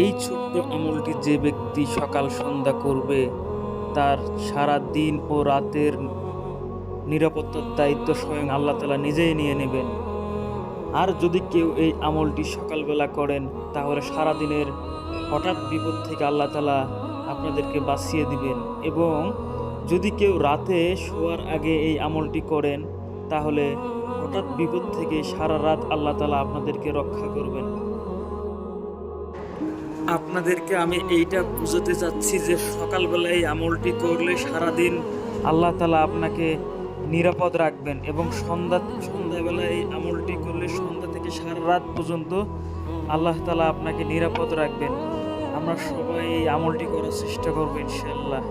এই ছোট্ট আমলটি যে ব্যক্তি সকাল সন্ধ্যা করবে, তার সারা দিন ও রাতের নিরাপত্তার দায়িত্ব স্বয়ং আল্লাহ তালা নিজেই নিয়ে নেবেন। আর যদি কেউ এই আমলটি সকালবেলা করেন, তাহলে সারা দিনের হঠাৎ বিপদ থেকে আল্লাহ তালা আপনাদেরকে বাঁচিয়ে দিবেন। এবং যদি কেউ রাতে শোয়ার আগে এই আমলটি করেন, তাহলে হঠাৎ বিপদ থেকে সারা রাত আল্লাহ তালা আপনাদেরকে রক্ষা করবেন। আপনাদেরকে আমি এইটা বুঝাতে চাচ্ছি যে সকালবেলা এই আমলটি করলে সারাদিন আল্লাহ তালা আপনাকে নিরাপদ রাখবেন এবং সন্ধ্যা সন্ধ্যাবেলা এই আমলটি করলে সন্ধ্যা থেকে সারা রাত পর্যন্ত আল্লাহ তালা আপনাকে নিরাপদ রাখবেন। আমরা সবাই এই আমলটি করার চেষ্টা করব ইনশাল্লাহ